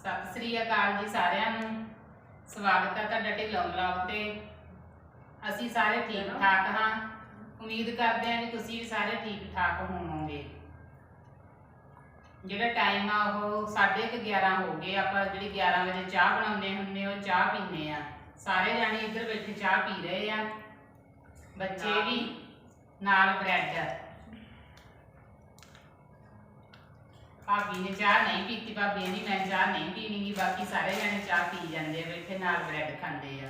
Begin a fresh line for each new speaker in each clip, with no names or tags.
ਸਤਿ ਸ੍ਰੀ ਅਕਾਲ ਜੀ ਸਾਰਿਆਂ ਨੂੰ। ਸਵਾਗਤ ਹੈ ਤੁਹਾਡਾ ਢਿੱਲੋਂ ਵਲੌਗ ਤੇ। ਅਸੀਂ ਸਾਰੇ ਠੀਕ ਠਾਕ ਹਾਂ। ਉਮੀਦ ਕਰਦੇ ਹਾਂ ਵੀ ਤੁਸੀਂ ਵੀ ਸਾਰੇ ਠੀਕ ਠਾਕ ਹੋਵੋਗੇ। ਜਿਹੜਾ ਟਾਈਮ ਆ ਉਹ 11:30 ਹੋ ਗਏ। ਆਪਾਂ ਜਿਹੜੀ 11 ਵਜੇ ਚਾਹ ਬਣਾਉਂਦੇ ਹੁੰਦੇ ਉਹ ਚਾਹ ਪੀਂਦੇ ਆ ਸਾਰੇ ਜਾਣੇ ਇੱਧਰ ਬੈਠੇ ਚਾਹ ਪੀ ਰਹੇ ਆ। ਬੱਚੇ ਵੀ ਨਾਲ ਬ੍ਰੈਡ ਭਾਬੀ ਨੇ ਚਾਹ ਨਹੀਂ ਪੀਤੀ, ਭਾਬੀ ਨੇ ਮੈਂ ਚਾਹ ਨਹੀਂ ਪੀਣੀਗੀ, ਬਾਕੀ ਸਾਰੇ ਜਣੇ ਚਾਹ ਪੀ ਜਾਂਦੇ ਆ ਬੈਠੇ ਨਾਲ ਬ੍ਰੈਡ ਖਾਂਦੇ ਆ।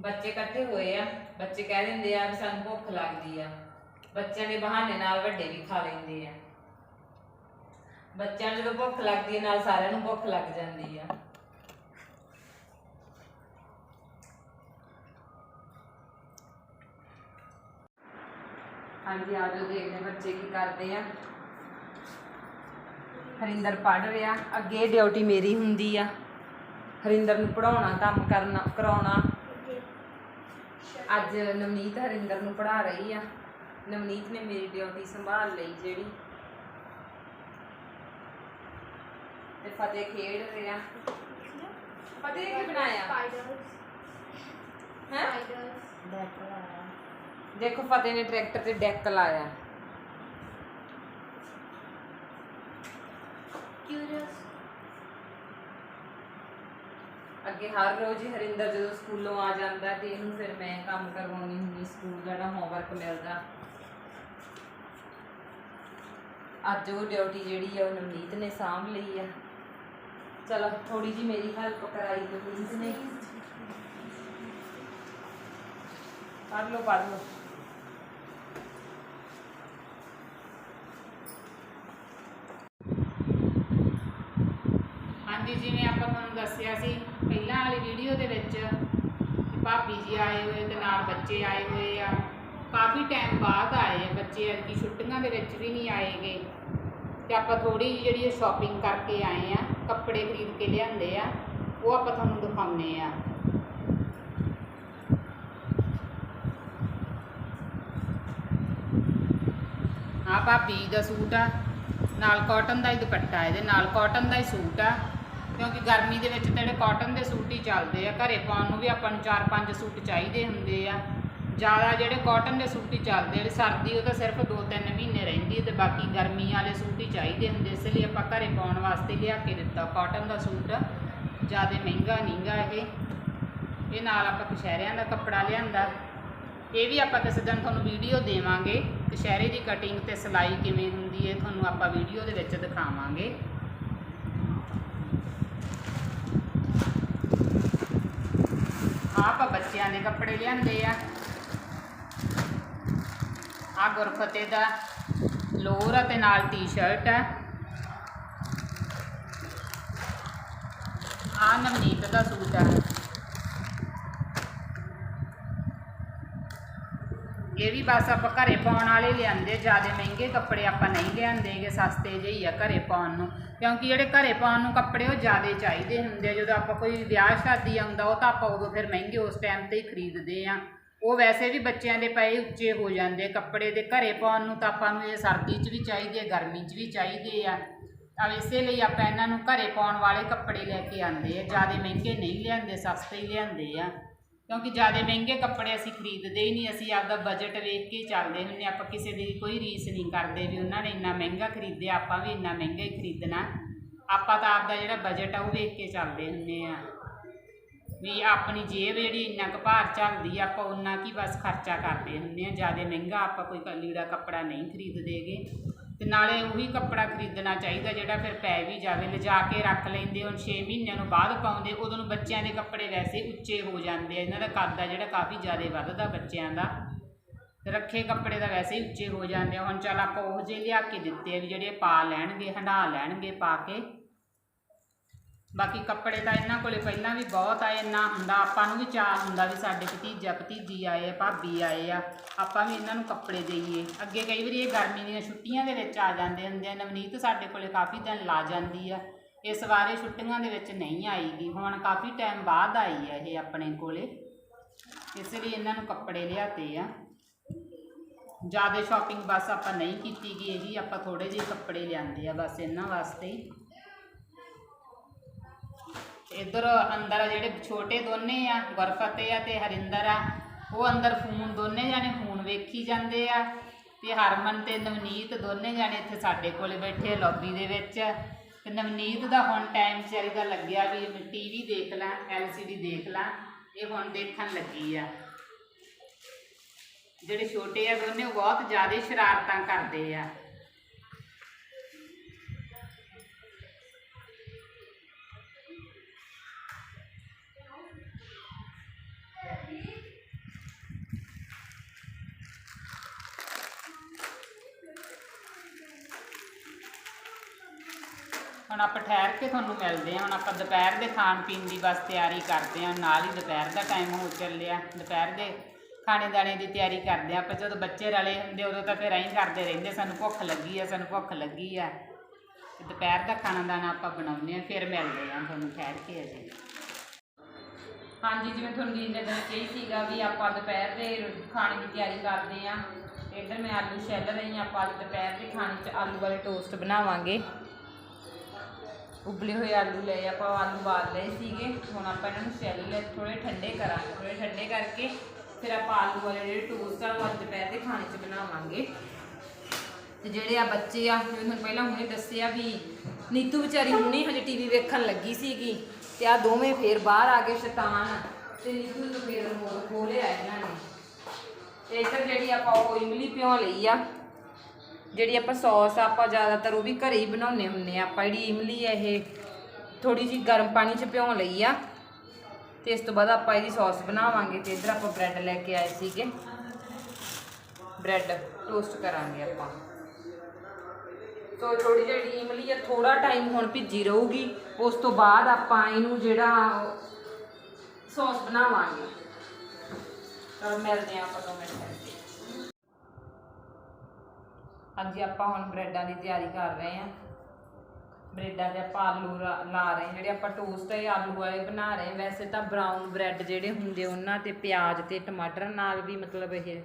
ਬੱਚੇ ਇਕੱਠੇ ਹੋਏ ਆ, ਬੱਚੇ ਕਹਿ ਦਿੰਦੇ ਆ ਵੀ ਸਾਨੂੰ ਭੁੱਖ ਲੱਗਦੀ ਆ। ਬੱਚਿਆਂ ਦੇ ਬਹਾਨੇ ਨਾਲ ਵੱਡੇ ਵੀ ਖਾ ਲੈਂਦੇ ਆ। ਬੱਚਿਆਂ ਨੂੰ ਜਦੋਂ ਭੁੱਖ ਲੱਗਦੀ ਹੈ ਨਾਲ ਸਾਰਿਆਂ ਨੂੰ ਭੁੱਖ ਲੱਗ ਜਾਂਦੀ ਆ। ਹਾਂਜੀ ਆ ਜਾਓ ਦੇਖਦੇ ਬੱਚੇ ਕੀ ਕਰਦੇ ਆ। ਹਰਿੰਦਰ ਪੜ ਰਿਹਾ। ਅੱਗੇ ਡਿਊਟੀ ਮੇਰੀ ਹੁੰਦੀ ਆ। ਹਰਿੰਦਰ ਨੂੰ ਪੜਾਉਣਾ ਕੰਮ ਕਰਨਾ ਕਰਾਉਣਾ। ਅੱਜ ਨਵਨੀਤ ਹਰਿੰਦਰ ਨੂੰ ਪੜਾ ਰਹੀ ਆ। ਨਵਨੀਤ ਨੇ ਮੇਰੀ ਡਿਊਟੀ ਸੰਭਾਲ ਲਈ ਜਿਹੜੀ। ਤੇ ਫਤਿਹ ਖੇਡ ਰਿਹਾ। ਫਤਿਹ ਕੀ ਬਣਾਇਆ? ਹੈ? ਦੇਖੋ ਫਤਿਹ ਨੇ ਟਰੈਕਟਰ ਤੇ ਡੈਕ ਲਾਇਆ। ਅੱਗੇ ਹਰ ਰੋਜ਼ ਹੀ ਹਰਿੰਦਰ ਜਦੋਂ ਸਕੂਲੋਂ ਆ ਜਾਂਦਾ ਤੇ ਇਹਨੂੰ ਫਿਰ ਮੈਂ ਕੰਮ ਕਰਵਾਉਣੀ ਹੁੰਦੀ ਸਕੂਲ ਦਾ ਜਿਹੜਾ ਹੋਮਵਰਕ ਮਿਲਦਾ। ਅੱਜ ਉਹ ਡਿਊਟੀ ਜਿਹੜੀ ਆ ਉਹ ਨਵਨੀਤ ਨੇ ਸਾਂਭ ਲਈ ਆ। ਚਲੋ ਥੋੜੀ ਜੀ ਮੇਰੀ ਹੈਲਪ ਕਰਾਈ ਨਵਨੀਤ ਨੇ। ਪੜ੍ਹ ਲਓ ਪੜ੍ਹ ਲਓ
ਹਾਂਜੀ ਜਿਵੇਂ ਆਪਾਂ ਤੁਹਾਨੂੰ ਦੱਸਿਆ ਸੀ, ਪਹਿਲਾਂ ਵਾਲੀ ਵੀਡੀਓ ਦੇ ਵਿੱਚ ਭਾਬੀ ਜੀ ਆਏ ਹੋਏ ਤੇ ਨਾਲ ਬੱਚੇ ਆਏ ਹੋਏ ਆ। ਕਾਫੀ ਟਾਈਮ ਬਾਅਦ ਆਏ ਆ ਬੱਚੇ, ਐਤਕੀ ਛੁੱਟੀਆਂ ਦੇ ਵਿੱਚ ਵੀ ਨਹੀਂ ਆਏਗੇ ਤੇ ਆਪਾਂ ਥੋੜੀ ਜਿਹੀ ਜਿਹੜੀ ਸ਼ਾਪਿੰਗ ਕਰਕੇ ਆਏ ਆ, ਕੱਪੜੇ ਖਰੀਦ ਕੇ ਲਿਆਂਦੇ ਆ, ਉਹ ਆਪਾਂ ਤੁਹਾਨੂੰ ਦਿਖਾਉਂਦੇ ਆ। ਆ ਭਾਬੀ ਦਾ ਸੂਟ ਆ, ਨਾਲ ਕਾਟਨ ਦਾ ਹੀ ਦੁਪੱਟਾ, ਇਹਦੇ ਨਾਲ ਕਾਟਨ ਦਾ ਹੀ ਸੂਟ ਆ। ਕਿਉਂਕਿ ਗਰਮੀ ਦੇ ਵਿੱਚ ਤਾਂ ਜਿਹੜੇ ਕਾਟਨ ਦੇ ਸੂਟ ਹੀ ਚੱਲਦੇ ਆ, ਘਰੇ ਪਾਉਣ ਨੂੰ ਵੀ ਆਪਾਂ ਨੂੰ 4-5 ਸੂਟ ਚਾਹੀਦੇ ਹੁੰਦੇ ਆ। ਜ਼ਿਆਦਾ ਜਿਹੜੇ ਕਾਟਨ ਦੇ ਸੂਟ ਹੀ ਚੱਲਦੇ ਜਿਹੜੇ ਸਰਦੀ ਉਹ ਤਾਂ ਸਿਰਫ 2-3 ਮਹੀਨੇ ਰਹਿੰਦੀ ਹੈ ਤੇ ਬਾਕੀ ਗਰਮੀ ਵਾਲੇ ਸੂਟ ਹੀ ਚਾਹੀਦੇ ਹੁੰਦੇ ਇਸ ਲਈ ਆਪਾਂ ਘਰੇ ਪਾਉਣ ਵਾਸਤੇ ਲਿਆ ਕੇ ਦਿੱਤਾ ਕਾਟਨ ਦਾ ਸੂਟ। ਜ਼ਿਆਦਾ ਮਹਿੰਗਾ ਨਹੀਂਗਾ ਇਹ। ਇਹ ਨਾਲ ਆਪਾਂ ਕਸ਼ਹਿਰਿਆਂ ਦਾ ਕੱਪੜਾ ਲਿਆਂਦਾ। ਇਹ ਵੀ ਆਪਾਂ ਕਿਸੇ ਦਿਨ ਤੁਹਾਨੂੰ ਵੀਡੀਓ ਦੇਵਾਂਗੇ। ਕਸ਼ਹਿਰੇ ਦੀ ਕਟਿੰਗ ਤੇ ਸਿਲਾਈ ਕਿਵੇਂ ਹੁੰਦੀ ਹੈ, ਤੁਹਾਨੂੰ ਆਪਾਂ ਵੀਡੀਓ ਦੇ ਵਿੱਚ ਦਿਖਾਵਾਂਗੇ। ਆਪਾਂ ਬੱਚਿਆਂ ਦੇ ਕੱਪੜੇ ਲਿਆਂਦੇ ਆ। ਆ ਗੁਰਫਤੇ ਦਾ ਲੋਰ ਆ ਨਾਲ ਟੀ-ਸ਼ਰਟ ਆ। ਆ ਨਵਨੀਤ ਦਾ ਸੂਟ ਆ ਇਹ ਵੀ ਬਸ ਆਪਾਂ ਘਰੇ ਪਾਉਣ ਵਾਲੇ ਲਿਆਂਦੇ, ਜ਼ਿਆਦਾ ਮਹਿੰਗੇ ਕੱਪੜੇ ਆਪਾਂ ਨਹੀਂ ਲਿਆਂਦੇਗੇ ਸਸਤੇ ਜਿਹੇ ਹੀ ਆ ਘਰੇ ਪਾਉਣ ਨੂੰ। ਕਿਉਂਕਿ ਜਿਹੜੇ ਘਰੇ ਪਾਉਣ ਨੂੰ ਕੱਪੜੇ ਉਹ ਜ਼ਿਆਦਾ ਚਾਹੀਦੇ ਹੁੰਦੇ ਆ। ਜਦੋਂ ਆਪਾਂ ਕੋਈ ਵਿਆਹ ਸ਼ਾਦੀ ਆਉਂਦਾ, ਉਹ ਤਾਂ ਆਪਾਂ ਉਦੋਂ ਫਿਰ ਮਹਿੰਗੇ ਉਸ ਟਾਈਮ ਤੇ ਹੀ ਖਰੀਦਦੇ ਆ। ਉਹ ਵੈਸੇ ਵੀ ਬੱਚਿਆਂ ਦੇ ਪਏ ਉੱਚੇ ਹੋ ਜਾਂਦੇ ਕੱਪੜੇ ਦੇ ਘਰੇ ਪਾਉਣ ਨੂੰ ਤਾਂ ਆਪਾਂ ਨੂੰ ਇਹ ਸਰਦੀ 'ਚ ਵੀ ਚਾਹੀਦੇ ਆ, ਗਰਮੀ 'ਚ ਵੀ ਚਾਹੀਦੇ ਆ। ਤਾਂ ਇਸੇ ਲਈ ਆਪਾਂ ਇਹਨਾਂ ਨੂੰ ਘਰੇ ਪਾਉਣ ਵਾਲੇ ਕੱਪੜੇ ਲੈ ਕੇ ਆਉਂਦੇ ਆ। ਜ਼ਿਆਦਾ ਮਹਿੰਗੇ ਨਹੀਂ ਲਿਆਂਦੇ, ਸਸਤੇ ਹੀ ਲਿਆਂਦੇ ਆ। ਕਿਉਂਕਿ ਜ਼ਿਆਦਾ ਮਹਿੰਗੇ ਕੱਪੜੇ ਅਸੀਂ ਖਰੀਦਦੇ ਹੀ ਨਹੀਂ, ਅਸੀਂ ਆਪਦਾ ਬਜਟ ਵੇਖ ਕੇ ਚੱਲਦੇ ਹੁੰਦੇ ਹਾਂ। ਆਪਾਂ ਕਿਸੇ ਦੀ ਕੋਈ ਰੀਸ ਨਹੀਂ ਕਰਦੇ ਵੀ ਉਹਨਾਂ ਨੇ ਇੰਨਾ ਮਹਿੰਗਾ ਖਰੀਦਿਆ, ਆਪਾਂ ਵੀ ਇੰਨਾ ਮਹਿੰਗਾ ਹੀ ਖਰੀਦਣਾ। ਆਪਾਂ ਤਾਂ ਆਪਦਾ ਜਿਹੜਾ ਬਜਟ ਆ ਉਹ ਵੇਖ ਕੇ ਚੱਲਦੇ ਹੁੰਦੇ ਆ ਵੀ ਆਪਣੀ ਜੇਬ ਜਿਹੜੀ ਇੰਨਾ ਕੁ ਭਾਰ ਚੱਲਦੀ ਆ, ਆਪਾਂ ਉਨਾ ਕੀ ਬਸ ਖਰਚਾ ਕਰਦੇ ਹੁੰਦੇ ਆ ਜ਼ਿਆਦਾ ਮਹਿੰਗਾ ਆਪਾਂ ਕੋਈ ਕ- ਲੀੜਾ ਕੱਪੜਾ ਨਹੀਂ ਖਰੀਦਦੇਗੇ। ਤੇ ਨਾਲੇ ਉਹੀ ਕੱਪੜਾ ਖਰੀਦਣਾ ਚਾਹੀਦਾ ਜਿਹੜਾ ਫਿਰ ਪੈ ਵੀ ਜਾਵੇ, ਲਿਜਾ ਕੇ ਰੱਖ ਲੈਂਦੇ ਹੁਣ 6 ਮਹੀਨਿਆਂ ਨੂੰ ਬਾਅਦ ਪਾਉਂਦੇ, ਉਦੋਂ ਨੂੰ ਬੱਚਿਆਂ ਦੇ ਕੱਪੜੇ ਵੈਸੇ ਹੀ ਉੱਚੇ ਹੋ ਜਾਂਦੇ ਆ, ਇਹਨਾਂ ਦਾ ਕੱਦ ਆ ਜਿਹੜਾ ਕਾਫੀ ਜ਼ਿਆਦਾ ਵੱਧਦਾ ਬੱਚਿਆਂ ਦਾ। ਰੱਖੇ ਕੱਪੜੇ ਤਾਂ ਵੈਸੇ ਹੀ ਉੱਚੇ ਹੋ ਜਾਂਦੇ ਆ, ਹੁਣ ਚੱਲ ਆਪਾਂ ਉਹ ਜਿਹੇ ਲਿਆ ਕੇ ਦਿੱਤੇ ਆ ਵੀ ਜਿਹੜੇ ਪਾ ਲੈਣਗੇ, ਹੰਢਾ ਲੈਣਗੇ ਪਾ ਕੇ। ਬਾਕੀ ਕੱਪੜੇ ਤਾਂ ਇਹਨਾਂ ਕੋਲੇ ਪਹਿਲਾਂ ਵੀ ਬਹੁਤ ਆਏ, ਇੰਨਾ ਹੁੰਦਾ, ਆਪਾਂ ਨੂੰ ਵੀ ਚਾਹ ਹੁੰਦਾ ਵੀ ਸਾਡੇ ਭਤੀਜਾ ਭਤੀਜੀ ਆਏ ਆ, ਭਾਬੀ ਆਏ ਆ, ਆਪਾਂ ਵੀ ਇਹਨਾਂ ਨੂੰ ਕੱਪੜੇ ਦੇਈਏ। ਅੱਗੇ ਕਈ ਵਾਰੀ ਇਹ ਗਰਮੀ ਦੀਆਂ ਛੁੱਟੀਆਂ ਦੇ ਵਿੱਚ ਆ ਜਾਂਦੇ ਹੁੰਦੇ ਆ, ਨਵਨੀਤ ਸਾਡੇ ਕੋਲੇ ਕਾਫੀ ਦਿਨ ਲਾ ਜਾਂਦੀ ਆ। ਇਸ ਵਾਰੇ ਛੁੱਟੀਆਂ ਦੇ ਵਿੱਚ ਨਹੀਂ ਆਈਗੀ, ਹੁਣ ਕਾਫੀ ਟਾਈਮ ਬਾਅਦ ਆਈ ਆ ਇਹ ਆਪਣੇ ਕੋਲੇ। ਇਸ ਲਈ ਇਹਨਾਂ ਨੂੰ ਕੱਪੜੇ ਲਿਆਤੇ ਆ। ਜ਼ਿਆਦਾ ਸ਼ਾਪਿੰਗ ਬਸ ਆਪਾਂ ਨਹੀਂ ਕੀਤੀ ਗਈ ਹੈਗੀ ਆਪਾਂ ਥੋੜੇ ਜਿਹੇ ਕੱਪੜੇ ਲਿਆਂਦੇ ਆ, ਬਸ ਇਹਨਾਂ ਵਾਸਤੇ ਹੀ। ਇਧਰ ਅੰਦਰ ਆ ਜਿਹੜੇ ਛੋਟੇ ਦੋਨੇ ਆ ਗੁਰਫਤਿਹ ਆ ਤੇ ਹਰਿੰਦਰ ਆ, ਉਹ ਅੰਦਰ ਫੋਨ, ਦੋਨੇ ਜਾਣੇ ਫੋਨ ਵੇਖੀ ਜਾਂਦੇ ਆ ਤੇ ਹਰਮਨ ਤੇ ਨਵਨੀਤ ਦੋਨੇ ਜਾਣੇ ਇੱਥੇ ਸਾਡੇ ਕੋਲੇ ਬੈਠੇ ਲੌਬੀ ਦੇ ਵਿੱਚ। ਤੇ ਨਵਨੀਤ ਦਾ ਹੁਣ ਟਾਈਮ ਵਿਚਾਰੀ ਦਾ ਲੱਗਿਆ ਵੀ ਮੈਂ ਟੀਵੀ ਦੇਖ ਲਾਂ ਐਲਸੀਡੀ ਦੇਖ ਲਾਂ, ਇਹ ਹੁਣ ਦੇਖਣ ਲੱਗੀ ਆ। ਜਿਹੜੇ ਛੋਟੇ ਆ ਦੋਨੇ ਉਹ ਬਹੁਤ ਜ਼ਿਆਦਾ ਸ਼ਰਾਰਤਾਂ ਕਰਦੇ ਆ। ਹੁਣ ਆਪਾਂ ਠਹਿਰ ਕੇ ਤੁਹਾਨੂੰ ਮਿਲਦੇ ਹਾਂ, ਹੁਣ ਆਪਾਂ ਦੁਪਹਿਰ ਦੇ ਖਾਣ ਪੀਣ ਦੀ ਬਸ ਤਿਆਰੀ ਕਰਦੇ ਹਾਂ, ਨਾਲ ਹੀ ਦੁਪਹਿਰ ਦਾ ਟਾਈਮ ਹੋ ਚੱਲਿਆ। ਦੁਪਹਿਰ ਦੇ ਖਾਣੇ ਦਾਣੇ ਦੀ ਤਿਆਰੀ ਕਰਦੇ ਹਾਂ ਆਪਾਂ, ਜਦੋਂ ਬੱਚੇ ਰਲੇ ਹੁੰਦੇ ਉਦੋਂ ਤਾਂ ਫਿਰ ਐਂ ਕਰਦੇ ਰਹਿੰਦੇ, ਸਾਨੂੰ ਭੁੱਖ ਲੱਗੀ ਆ, ਸਾਨੂੰ ਭੁੱਖ ਲੱਗੀ ਆ। ਦੁਪਹਿਰ ਦਾ ਖਾਣਾ ਦਾਣਾ ਆਪਾਂ ਬਣਾਉਂਦੇ ਹਾਂ, ਫਿਰ ਮਿਲਦੇ ਹਾਂ ਤੁਹਾਨੂੰ ਠਹਿਰ ਕੇ ਅਜੇ।
ਹਾਂਜੀ, ਜਿਵੇਂ ਤੁਹਾਨੂੰ ਦੀਨ ਨੇ ਦੱਸਿਆ ਹੀ ਸੀਗਾ ਵੀ ਆਪਾਂ ਦੁਪਹਿਰ ਦੇ ਖਾਣੇ ਦੀ ਤਿਆਰੀ ਕਰਦੇ ਹਾਂ। ਇੱਧਰ ਮੈਂ ਆਲੂ ਛਿੱਲ ਰਹੀ ਹਾਂ, ਆਪਾਂ ਦੁਪਹਿਰ ਦੇ ਖਾਣੇ 'ਚ ਆਲੂ ਵਾਲੇ ਟੋਸਟ ਬਣਾਵਾਂਗੇ। ਉਬਲੇ ਹੋਏ ਆਲੂ ਲਏ, ਆਪਾਂ ਆਲੂ ਬਾਲ ਲਏ ਸੀਗੇ। ਹੁਣ ਆਪਾਂ ਇਹਨਾਂ ਨੂੰ ਛਿੱਲ ਲੈ ਥੋੜੇ ਠੰਡੇ ਕਰਾਂਗੇ ਥੋੜੇ ਠੰਡੇ ਕਰਕੇ ਫਿਰ ਆਪਾਂ ਆਲੂ ਵਾਲੇ ਜਿਹੜੇ ਟੋਸਟ ਆ, ਉਹ ਅੱਜ ਦੁਪਹਿਰ ਦੇ ਖਾਣੇ 'ਚ ਬਣਾਵਾਂਗੇ। ਤੇ ਜਿਹੜੇ ਆ ਬੱਚੇ ਆ, ਜਿਵੇਂ ਤੁਹਾਨੂੰ ਪਹਿਲਾਂ ਹੁਣੇ ਦੱਸਿਆ ਵੀ ਨੀਤੂ ਵਿਚਾਰੀ ਹੁਣੇ ਹਜੇ ਟੀਵੀ ਵੇਖਣ ਲੱਗੀ ਸੀਗੀ ਤੇ ਆ ਦੋਵੇਂ ਫੇਰ ਬਾਹਰ ਆ ਗਏ ਸ਼ੈਤਾਨ। ਤੇ ਨੀਤੂ ਨੂੰ ਫੇਰ ਮੋਰ ਖੋਲਿਆ ਇਹਨਾਂ ਨੇ। ਤੇ ਇੱਧਰ ਜਿਹੜੀ ਆਪਾਂ ਉਹ ਇਮਲੀ ਪਿਉ ਲਈ ਆ ਜਿਹੜੀ ਆਪਾਂ ਸੌਸ ਆਪਾਂ ਜ਼ਿਆਦਾਤਰ ਉਹ ਵੀ ਘਰੇ ਹੀ ਬਣਾਉਂਦੇ ਹੁੰਨੇ ਆ। ਆਪਾਂ ਜਿਹੜੀ ਇਮਲੀ ਹੈ ਇਹ ਥੋੜੀ ਜਿਹੀ ਗਰਮ ਪਾਣੀ 'ਚ ਭਿਉਂ ਲਈ ਆ। ਤੇ ਇਸ ਤੋਂ ਬਾਅਦ ਆਪਾਂ ਇਹਦੀ ਸੌਸ ਬਣਾਵਾਂਗੇ ਤੇ ਇੱਧਰ ਆਪਾਂ ਬ੍ਰੈਡ ਲੈ ਕੇ ਆਏ ਸੀਗੇ। ਬ੍ਰੈਡ ਟੋਸਟ ਕਰਾਂਗੇ ਆਪਾਂ। ਸੋ ਥੋੜੀ ਜਿਹੀ ਇਮਲੀ ਆ ਥੋੜਾ ਟਾਈਮ ਹੁਣ ਭਿੱਜੀ ਰਹੂਗੀ। ਉਸ ਤੋਂ ਬਾਅਦ ਆਪਾਂ ਇਹਨੂੰ ਜਿਹੜਾ ਸੌਸ ਬਣਾਵਾਂਗੇ। ਤਾਂ ਮਿਲਦੇ ਆ ਆਪਾਂ ਦੋ ਮਿੰਟ। ਹਾਂਜੀ, ਆਪਾਂ ਹੁਣ ਬ੍ਰੈਡਾਂ ਦੀ ਤਿਆਰੀ ਕਰ ਰਹੇ ਹਾਂ। ਬ੍ਰੈਡਾਂ ਤੇ ਆਪਾਂ ਆਲੂ ਲਾ ਲਾ ਰਹੇ ਹਾਂ। ਜਿਹੜੇ ਆਪਾਂ ਟੋਸਟ ਹੈ, ਆਲੂ ਵਾਲੇ ਬਣਾ ਰਹੇ ਵੈਸੇ ਤਾਂ ਬਰਾਊਨ ਬ੍ਰੈਡ ਜਿਹੜੇ ਹੁੰਦੇ, ਉਹਨਾਂ ਤੇ ਪਿਆਜ਼ ਤੇ ਟਮਾਟਰ ਨਾਲ ਵੀ ਮਤਲਬ ਇਹ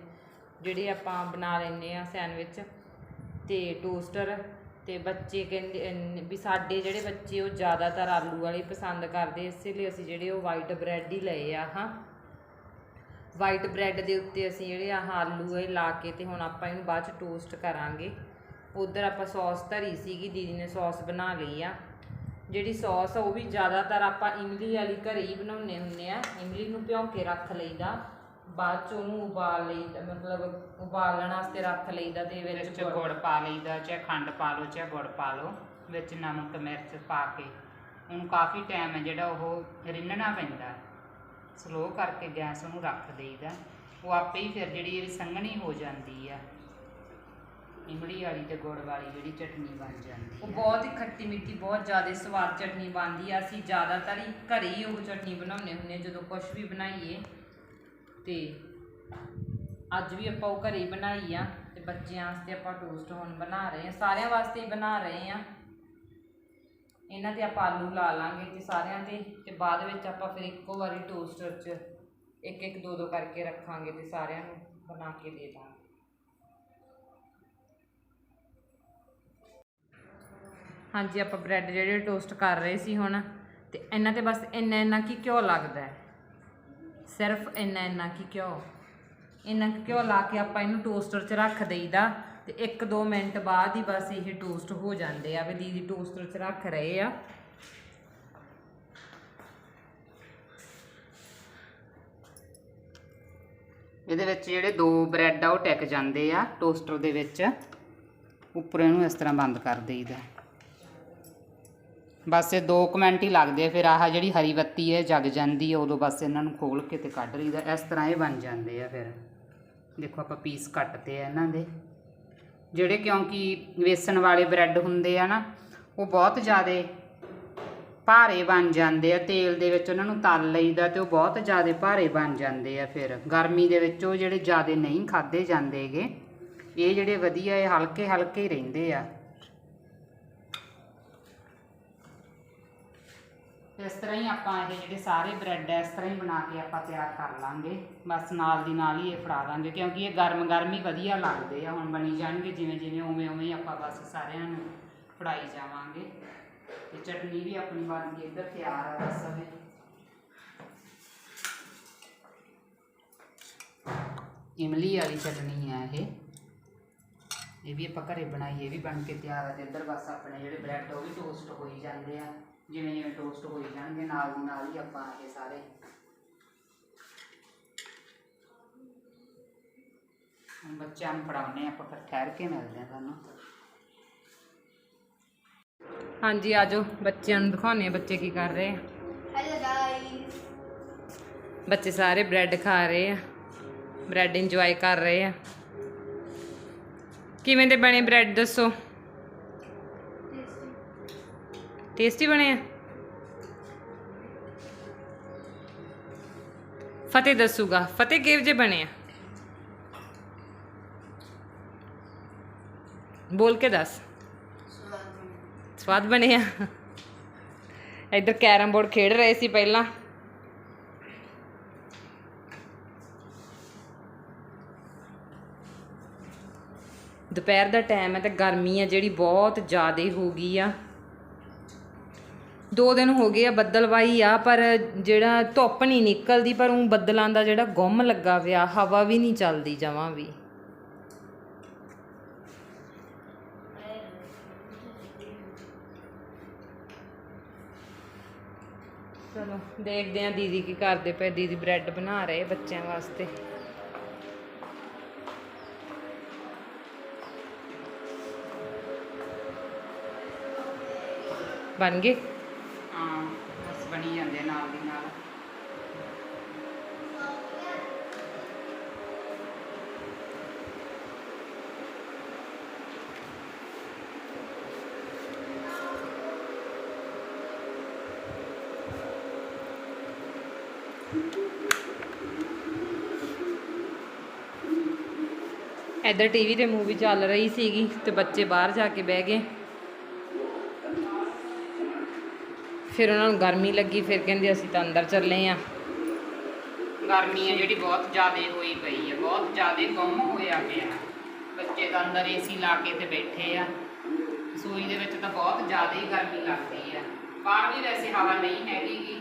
ਜਿਹੜੇ ਆਪਾਂ ਬਣਾ ਲੈਂਦੇ ਆ ਸੈਂਡਵਿਚ ਤੇ ਟੋਸਟਰ ਤੇ ਬੱਚੇ ਕਹਿੰਦੇ ਵੀ ਸਾਡੇ ਜਿਹੜੇ ਬੱਚੇ ਉਹ ਜ਼ਿਆਦਾਤਰ ਆਲੂ ਵਾਲੇ ਪਸੰਦ ਕਰਦੇ। ਇਸੇ ਲਈ ਅਸੀਂ ਜਿਹੜੇ ਉਹ ਵਾਈਟ ਬ੍ਰੈਡ ਹੀ ਲਏ ਆ, ਹਾਂ। ਵਾਈਟ ਬ੍ਰੈਡ ਦੇ ਉੱਤੇ ਅਸੀਂ ਜਿਹੜੇ ਆਹ ਆਲੂ ਇਹ ਲਾ ਕੇ ਤੇ ਹੁਣ ਆਪਾਂ ਇਹਨੂੰ ਬਾਅਦ ਚ ਟੋਸਟ ਕਰਾਂਗੇ। ਉਧਰ ਆਪਾਂ ਸੌਸ ਧਰੀ ਸੀਗੀ ਦੀਦੀ ਨੇ ਸੌਸ ਬਣਾ ਲਈ ਆ। ਜਿਹੜੀ ਸੌਸ ਆ ਉਹ ਵੀ ਜ਼ਿਆਦਾਤਰ ਆਪਾਂ ਇਮਲੀ ਵਾਲੀ ਘਰੇ ਹੀ ਬਣਾਉਂਦੇ ਹੁੰਦੇ ਆ। ਇਮਲੀ ਨੂੰ ਭਿਉਂ ਕੇ ਰੱਖ ਲਈਦਾ। ਬਾਅਦ ਚ ਉਹਨੂੰ ਉਬਾਲ ਲਈਦਾ ਮਤਲਬ ਉਬਾਲਣ ਵਾਸਤੇ ਰੱਖ ਲਈਦਾ ਤੇ ਵਿੱਚ
ਵਿੱਚ ਗੁੜ। ਪਾ ਲਈਦਾ ਚਾਹੇ ਖੰਡ ਪਾ ਲਓ ਚਾਹੇ ਗੁੜ ਪਾ ਲਓ। ਵਿੱਚ ਨਮਕ ਮਿਰਚ ਪਾ ਕੇ। ਉਹਨੂੰ ਕਾਫੀ ਟਾਈਮ ਹੈ ਜਿਹੜਾ ਉਹ ਰਿੰਨਣਾ ਪੈਂਦਾ। ਸਲੋ ਕਰਕੇ ਗੈਸ ਉਹਨੂੰ ਰੱਖ ਦੇਈਦਾ। ਉਹ ਆਪੇ ਹੀ ਫਿਰ ਜਿਹੜੀ ਇਹ ਸੰਘਣੀ ਹੋ ਜਾਂਦੀ ਆ। ਇਮਲੀ ਵਾਲੀ ਤੇ ਗੁੜ ਵਾਲੀ ਜਿਹੜੀ ਚਟਨੀ ਬਣ ਜਾਂਦੀ
ਉਹ ਬਹੁਤ ਹੀ ਖੱਟੀ ਮਿੱਠੀ ਬਹੁਤ ਜ਼ਿਆਦਾ ਸਵਾਦ ਚਟਨੀ ਬਣਦੀ ਆ। ਅਸੀਂ ਜ਼ਿਆਦਾਤਰ ਹੀ ਘਰੇ ਹੀ ਉਹ ਚਟਨੀ ਬਣਾਉਂਦੇ ਹੁੰਦੇ ਜਦੋਂ ਕੁਝ ਵੀ ਬਣਾਈਏ। ਤੇ ਅੱਜ ਵੀ ਆਪਾਂ ਉਹ ਘਰੇ ਹੀ ਬਣਾਈ ਆ ਤੇ ਬੱਚਿਆਂ ਵਾਸਤੇ ਆਪਾਂ ਟੋਸਟ ਹੁਣ ਬਣਾ ਰਹੇ ਆ ਸਾਰਿਆਂ ਵਾਸਤੇ ਹੀ ਬਣਾ ਰਹੇ ਆ। ਇਹਨਾਂ ਤੇ ਆਪਾਂ ਆਲੂ ਲਾ ਲਾਂਗੇ ਤੇ ਸਾਰਿਆਂ ਤੇ ਤੇ ਬਾਅਦ ਵਿੱਚ ਆਪਾਂ ਫਿਰ ਇੱਕੋ ਵਾਰੀ ਟੋਸਟਰ 'ਚ ਇੱਕ ਇੱਕ ਦੋ ਦੋ ਕਰਕੇ ਰੱਖਾਂਗੇ ਤੇ ਸਾਰਿਆਂ ਨੂੰ ਬਣਾ ਕੇ ਦੇ ਦਾਂਗੇ। ਹਾਂਜੀ, ਆਪਾਂ ਬ੍ਰੈਡ ਜਿਹੜੇ ਟੋਸਟ ਕਰ ਰਹੇ ਸੀ ਹੁਣ ਤੇ ਇਹਨਾਂ ਤੇ ਬਸ ਇੰਨਾ ਇੰਨਾ ਕੀ ਘਿਓ ਲੱਗਦਾ ਹੈ? ਸਿਰਫ ਇੰਨਾ ਇੰਨਾ ਕੀ ਘਿਓ। ਇੰਨਾ ਕੁ ਘਿਓ ਲਾ ਕੇ ਆਪਾਂ ਇਹਨੂੰ ਟੋਸਟਰ 'ਚ ਰੱਖ ਦੇਈਦਾ। ਤੇ 1-2 ਮਿੰਟ ਬਾਅਦ ਹੀ ਬਸ ਇਹ ਟੋਸਟ ਹੋ ਜਾਂਦੇ ਆ, ਵੀ ਦੀਦੀ ਟੋਸਟਰ 'ਚ ਰੱਖ ਰਹੇ ਆ।
ਇਹਦੇ ਵਿੱਚ ਜਿਹੜੇ ਦੋ ਬ੍ਰੈਡ ਆ, ਉਹ ਟਿਕ ਜਾਂਦੇ ਆ ਟੋਸਟਰ ਦੇ ਵਿੱਚ। ਉੱਪਰ ਇਹਨੂੰ ਇਸ ਤਰ੍ਹਾਂ ਬੰਦ ਕਰ ਦੇਈਦਾ। ਬਸ ਇਹ 2 ਮਿੰਟ ਹੀ ਲੱਗਦੇ ਆ, ਫਿਰ ਆਹ ਜਿਹੜੀ ਹਰੀ ਬੱਤੀ ਹੈ ਜਗ ਜਾਂਦੀ ਹੈ ਉਦੋਂ ਬਸ ਇਹਨਾਂ ਨੂੰ ਖੋਲ ਕੇ ਤੇ ਕੱਢ ਲਈਦਾ। ਇਸ ਤਰ੍ਹਾਂ ਇਹ ਬਣ ਜਾਂਦੇ ਆ ਫਿਰ। ਦੇਖੋ ਆਪਾਂ ਪੀਸ ਕੱਟਦੇ ਆ ਇਹਨਾਂ ਦੇ। ਜਿਹੜੇ ਕਿਉਂਕਿ ਵੇਸਣ ਵਾਲੇ ਬ੍ਰੈਡ ਹੁੰਦੇ ਆ ਨਾ, ਉਹ ਬਹੁਤ ਜ਼ਿਆਦੇ ਭਾਰੇ ਬਣ ਜਾਂਦੇ ਆ, ਤੇਲ ਦੇ ਵਿੱਚ ਉਹਨਾਂ ਨੂੰ ਤਲ ਲਈਦਾ ਤੇ ਉਹ ਬਹੁਤ ਜ਼ਿਆਦਾ ਭਾਰੇ ਬਣ ਜਾਂਦੇ ਆ ਫਿਰ। ਗਰਮੀ ਦੇ ਵਿੱਚ ਉਹ ਜਿਹੜੇ ਜ਼ਿਆਦਾ ਨਹੀਂ ਖਾਦੇ ਜਾਂਦੇਗੇ ਇਹ ਜਿਹੜੇ ਵਧੀਆ ਇਹ ਹਲਕੇ ਹਲਕੇ ਹੀ ਰਹਿੰਦੇ ਆ। ਇਸ ਤਰ੍ਹਾਂ ਹੀ ਆਪਾਂ ਇਹ ਜਿਹੜੇ ਸਾਰੇ ਬ੍ਰੈਡ ਐ ਇਸ ਤਰ੍ਹਾਂ ਹੀ ਬਣਾ ਕੇ ਆਪਾਂ ਤਿਆਰ ਕਰ ਲਾਂਗੇ। ਬਸ ਨਾਲ ਦੀ ਨਾਲ ਹੀ ਇਹ ਫੜਾ ਦਾਂਗੇ, ਕਿਉਂਕਿ ਇਹ ਗਰਮ ਗਰਮ ਹੀ ਵਧੀਆ ਲੱਗਦੇ ਆ, ਹੁਣ ਬਣੀ ਜਾਣਗੇ ਜਿਵੇਂ ਜਿਵੇਂ ਉਵੇਂ ਉਵੇਂ ਹੀ ਆਪਾਂ ਬਸ ਸਾਰਿਆਂ ਨੂੰ ਫੜਾਈ ਜਾਵਾਂਗੇ। ਤੇ ਚਟਨੀ ਵੀ ਆਪਣੀ ਬਣ ਕੇ ਇੱਧਰ ਤਿਆਰ ਆ ਬਸ હવે ਇਮਲੀ ਵਾਲੀ ਚਟਨੀ ਆ ਇਹ। ਇਹ ਵੀ ਆਪਾਂ ਘਰੇ ਬਣਾਈ, ਇਹ ਵੀ ਬਣ ਕੇ ਤਿਆਰ ਆ ਤੇ ਇੱਧਰ ਬਸ ਆਪਣੇ ਜਿਹੜੇ ਬ੍ਰੈਡ ਉਹ ਵੀ ਟੋਸਟ ਹੋਈ ਜਾਂਦੇ ਆ। ਜਿਵੇਂ ਜਿਵੇਂ ਟੋਸਟ ਹੋਈ ਜਾਣਗੇ ਨਾਲ ਦੀ ਨਾਲ ਹੀ ਆਪਾਂ ਇਹ ਸਾਰੇ। ਹੁਣ ਬੱਚਿਆਂ ਨੂੰ ਪੜਾਉਣੇ ਆਪਾਂ ਫਿਰ ਠਹਿਰ ਕੇ ਮਿਲਦੇ ਆ ਤੁਹਾਨੂੰ।
ਹਾਂਜੀ ਆਜੋ ਬੱਚਿਆਂ ਨੂੰ ਦਿਖਾਉਣੇ ਆ ਬੱਚੇ ਕੀ ਕਰ ਰਹੇ ਆ।
Hello guys.
ਬੱਚੇ ਸਾਰੇ ਬ੍ਰੈਡ ਖਾ ਰਹੇ ਆ ਬ੍ਰੈਡ ਇੰਜੋਏ ਕਰ ਰਹੇ ਆ। ਕਿਵੇਂ ਦੇ ਬਣੇ ਬ੍ਰੈਡ ਦੱਸੋ? ਟੇਸਟੀ ਬਣੇ ਆ? ਫਤਿਹ ਦੱਸੂਗਾ, ਫਤਿਹ ਕਿਹੋ ਜਿਹੇ ਬਣੇ ਆ? ਬੋਲ ਕੇ ਦੱਸ। ਸਵਾਦ ਬਣੇ ਆ? ਇੱਧਰ ਕੈਰਮ ਬੋਰਡ ਖੇਡ ਰਹੇ ਸੀ ਪਹਿਲਾਂ। ਦੁਪਹਿਰ ਦਾ ਟਾਈਮ ਹੈ ਤੇ ਗਰਮੀ ਆ ਜਿਹੜੀ ਬਹੁਤ ਜ਼ਿਆਦਾ ਹੋ ਗਈ ਆ। ਦੋ ਦਿਨ ਹੋ ਗਏ ਆ ਬੱਦਲਵਾਈ ਆ, ਪਰ ਜਿਹੜਾ ਧੁੱਪ ਨਹੀਂ ਨਿਕਲਦੀ, ਪਰ ਉਹ ਬੱਦਲਾਂ ਦਾ ਜਿਹੜਾ ਗੁੰਮ ਲੱਗਾ ਪਿਆ ਹਵਾ ਵੀ ਨਹੀਂ ਚੱਲਦੀ ਜਮਾਂ ਵੀ। ਚਲੋ, ਦੇਖਦੇ ਆ ਦੀਦੀ ਕੀ ਕਰਦੇ ਪਏ, ਦੀਦੀ ਬ੍ਰੈਡ ਬਣਾ ਰਹੇ ਬੱਚਿਆਂ ਵਾਸਤੇ। ਬਣ ਗਏ?
ਹਾਂ, ਬਸ ਬਣੀ ਜਾਂਦੇ ਨਾਲ ਦੀ ਨਾਲ।
ਇੱਧਰ ਟੀਵੀ ਤੇ ਮੂਵੀ ਚੱਲ ਰਹੀ ਸੀਗੀ ਤੇ ਬੱਚੇ ਬਾਹਰ ਜਾ ਕੇ ਬਹਿ ਗਏ। ਫਿਰ ਉਹਨਾਂ ਨੂੰ ਗਰਮੀ ਲੱਗੀ, ਫਿਰ ਕਹਿੰਦੇ ਅਸੀਂ ਤਾਂ ਅੰਦਰ ਚੱਲੇ ਆ।
ਗਰਮੀ ਆ ਜਿਹੜੀ ਬਹੁਤ ਜ਼ਿਆਦਾ ਹੋਈ ਪਈ ਆ, ਬਹੁਤ ਜ਼ਿਆਦਾ ਗੁੰਮ ਹੋਇਆ ਪਿਆ। ਬੱਚੇ ਤਾਂ ਅੰਦਰ ਏਸੀ ਲਾ ਕੇ ਤੇ ਬੈਠੇ ਆ। ਸੂਈ ਦੇ ਵਿੱਚ ਤਾਂ ਬਹੁਤ ਜ਼ਿਆਦਾ ਹੀ ਗਰਮੀ ਲੱਗਦੀ ਆ। ਬਾਹਰ ਵੀ ਵੈਸੇ ਹਵਾ ਨਹੀਂ ਹੈਗੀ ਗੀ।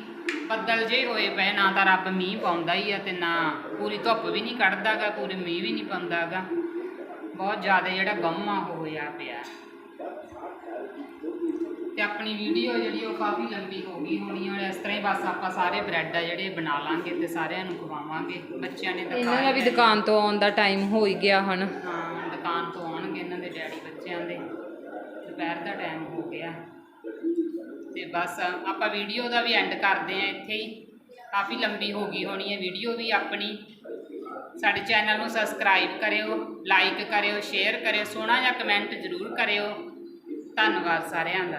ਬੱਦਲ ਜੇ ਹੋਏ ਪਏ, ਨਾ ਤਾਂ ਰੱਬ ਮੀਂਹ ਪਾਉਂਦਾ ਹੀ ਆ ਤੇ ਨਾ ਪੂਰੀ ਧੁੱਪ ਵੀ ਨਹੀਂ ਕੱਢਦਾਗਾ, ਪੂਰੀ ਮੀਂਹ ਵੀ ਨਹੀਂ ਪਾਉਂਦਾਗਾ। ਬਹੁਤ ਜ਼ਿਆਦਾ ਜਿਹੜਾ ਗਮ ਆ ਹੋਇਆ ਪਿਆ। ਤੇ ਆਪਣੀ ਵੀਡੀਓ ਜਿਹੜੀ ਉਹ ਕਾਫੀ ਲੰਬੀ ਹੋ ਗਈ ਹੋਣੀ ਔਰ ਇਸ ਤਰ੍ਹਾਂ ਹੀ ਬਸ ਆਪਾਂ ਸਾਰੇ ਬ੍ਰੈਡ ਆ ਜਿਹੜੇ ਬਣਾ ਲਾਂਗੇ ਤੇ ਸਾਰਿਆਂ ਨੂੰ ਖਵਾਵਾਂਗੇ। ਬੱਚਿਆਂ ਨੇ ਤਾਂ
ਇਹਨਾਂ ਦਾ
ਹੀ
ਵੀ। ਦੁਕਾਨ ਤੋਂ ਆਉਣ ਦਾ ਟਾਈਮ ਹੋ ਹੀ ਗਿਆ ਹੁਣ।
ਹਾਂ ਦੁਕਾਨ ਤੋਂ ਆਉਣਗੇ ਇਹਨਾਂ ਦੇ ਡੈਡੀ ਬੱਚਿਆਂ ਦੇ। ਦੁਪਹਿਰ ਦਾ ਟਾਈਮ ਹੋ ਗਿਆ। ਤੇ ਬਸ ਆਪਾਂ ਵੀਡੀਓ ਦਾ ਵੀ ਐਂਡ ਕਰਦੇ ਆ ਇੱਥੇ ਹੀ। ਕਾਫੀ ਲੰਬੀ ਹੋ ਗਈ ਹੋਣੀ ਹੈ ਵੀਡੀਓ ਵੀ ਆਪਣੀ। ਸਾਡੇ ਚੈਨਲ ਨੂੰ ਸਬਸਕ੍ਰਾਈਬ ਕਰਿਓ ਲਾਈਕ ਕਰਿਓ ਸ਼ੇਅਰ ਕਰਿਓ ਸੋਹਣਾ ਜਿਹਾ ਕਮੈਂਟ ਜ਼ਰੂਰ ਕਰਿਓ। ਧੰਨਵਾਦ ਸਾਰਿਆਂ ਦਾ।